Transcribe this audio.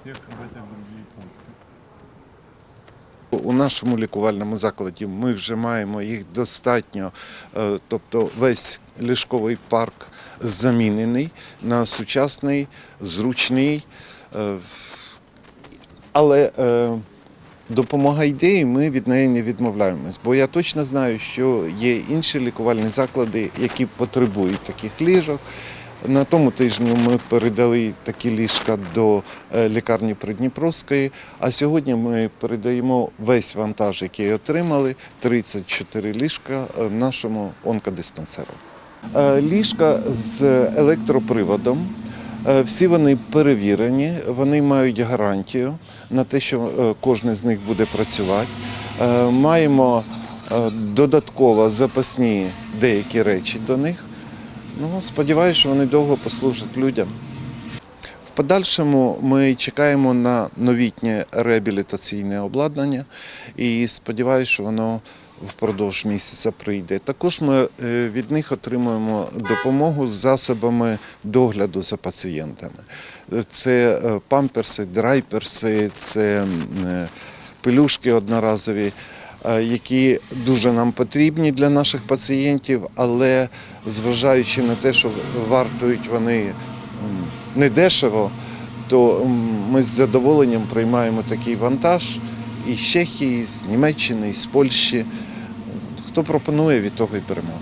всех в эти другие пункты. У нашому лікувальному закладі ми вже маємо їх достатньо, е, тобто весь ліжковий парк замінений на сучасний, зручний. е, Але е, допомога ідеї, ми від неї не відмовляємось. Бо я точно знаю, що є інші лікувальні заклади, які потребують таких ліжок. На тому тижні ми передали такі ліжка до е, лікарні Придніпровської, а сьогодні ми передаємо весь вантаж, який отримали, 34 ліжка е, нашому онкодиспансеру. Е, Ліжка з електроприводом. Всі вони перевірені, вони мають гарантію на те, що кожен з них буде працювати. Маємо додатково запасні деякі речі до них. Ну, сподіваюся, що вони довго послужать людям. В подальшому ми чекаємо на новітнє реабілітаційне обладнання і сподіваюся, що воно впродовж місяця прийде. Також ми е, від них отримуємо допомогу з засобами догляду за пацієнтами. Це е, памперси, драйперси, це е, пелюшки одноразові які дуже нам потрібні для наших пацієнтів, але зважаючи на те, що вартують вони недешево, то ми з задоволенням приймаємо такий вантаж із Чехії, з Німеччини, з Польщі. Хто пропонує, від того і беремо.